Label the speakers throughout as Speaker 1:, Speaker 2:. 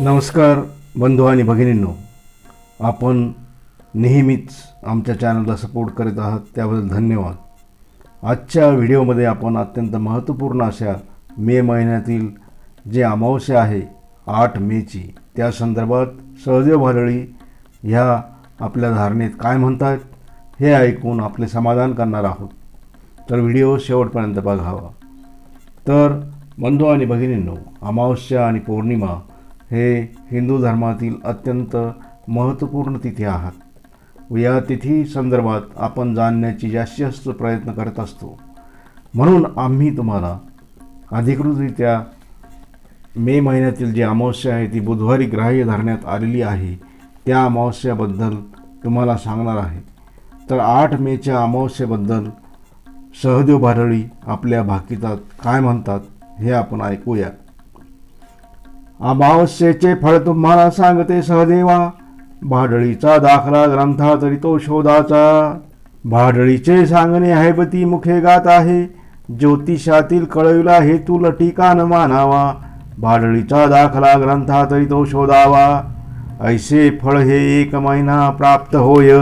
Speaker 1: नमस्कार बंधू आणि भगिनींनो. आपण नेहमीच आमच्या चॅनलला सपोर्ट करत आहात त्याबद्दल धन्यवाद. आजच्या व्हिडिओमध्ये आपण अत्यंत महत्त्वपूर्ण अशा मे महिन्यातील जे अमावस्या आहे आठ मेची त्या संदर्भात सहदेव भालळी ह्या आपल्या धारणेत काय म्हणतात हे ऐकून आपले समाधान करणार आहोत. तर व्हिडिओ शेवटपर्यंत बघावा. तर बंधू आणि भगिनींनो अमावस्या आणि पौर्णिमा हे हिंदू धर्मातील अत्यंत महत्त्वपूर्ण तिथी आहात. व या तिथी संदर्भात आपण जाणण्याची जास्तीत जास्त प्रयत्न करत असतो. म्हणून आम्ही तुम्हाला अधिकृतरित्या मे महिन्यातील जी अमावस्या आहे ती बुधवारी ग्राह्य धरण्यात आलेली आहे त्या अमावस्याबद्दल तुम्हाला सांगणार आहे. तर आठ मेच्या अमावस्येबद्दल सहदेव भारळी आपल्या भाकितात काय म्हणतात हे आपण ऐकूया. अमावस्येचे फळ तुम्हाला सांगते सहदेवा. भाडळीचा दाखला ग्रंथा तरी तो शोधाचा. भाडळीचे सांगणे हैबती मुखे गात आहे. ज्योतिषातील कळविला हेतू लटिकान मानावा. भाडळीचा दाखला ग्रंथा तरी तो शोधावा. ऐसे फळ हे एक महिना प्राप्त होय.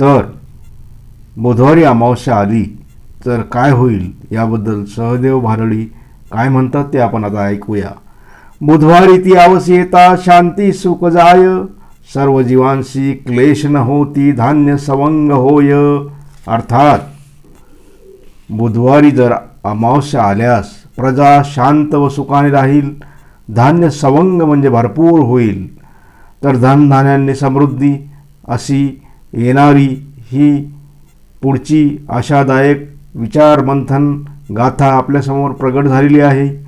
Speaker 1: तर बुधवारी अमावस्या आली. तर काय होईल? याबद्दल सहदेव भारळी काय म्हणतात ते आपण आता ऐकूया. बुधवारी ती अवश्यता शांती सुख जाय। सर्व जीवांशी क्लेश न होती धान्य सवंग होय। अर्थात बुधवारी जर अमावस्या आल्यास प्रजा शांत व सुखाने राहील धान्य सवंग म्हणजे भरपूर होईल तर धनधान्यांनी समृद्धी अशी येणारी ही पुढची आशादायक विचारमंथन गाथा आपल्यासमोर प्रगट झालेली आहे.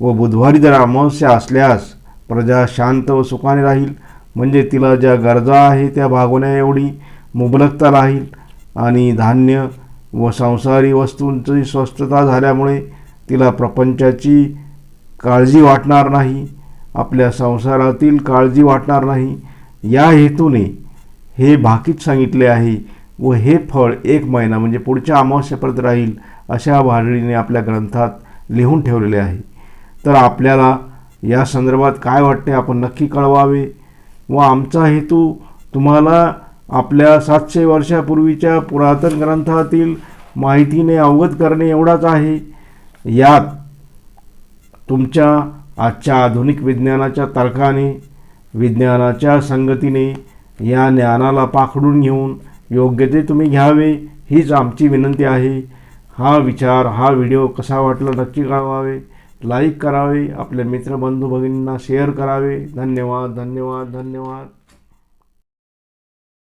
Speaker 1: व बुधवारी जर अमावस्या असल्यास प्रजा शांत व सुखाने राहील. म्हणजे तिला ज्या गरजा आहे त्या भागवण्या एवढी मुबलकता राहील. आणि धान्य व संसारी वस्तूंची स्वस्तता झाल्यामुळे तिला प्रपंचाची काळजी वाटणार नाही. आपल्या संसारातील काळजी वाटणार नाही. या हेतूने हे भाकीत सांगितले आहे व हे फळ एक महिना म्हणजे पुढच्या अमावस्येपर्यंत राहील अशा भारळीने आपल्या ग्रंथात लिहून ठेवलेले आहे. तर आपल्याला या संदर्भात काय वाटते आपण नक्की कळवावे व आमचा हेतू तुम्हाला आपल्या सातशे वर्षापूर्वीच्या पुरातन ग्रंथातील माहितीने अवगत करणे एवढाच आहे. यात तुमच्या आजच्या आधुनिक विज्ञानाच्या तर्काने विज्ञानाच्या संगतीने या ज्ञानाला पाखडून घेऊन योग्य ते तुम्ही घ्यावे हीच आमची विनंती आहे. हा विचार हा व्हिडिओ कसा वाटला नक्की कळवावे. लाईक करावे आपल्या मित्रबंधू भगिनींना शेअर करावे. धन्यवाद धन्यवाद धन्यवाद.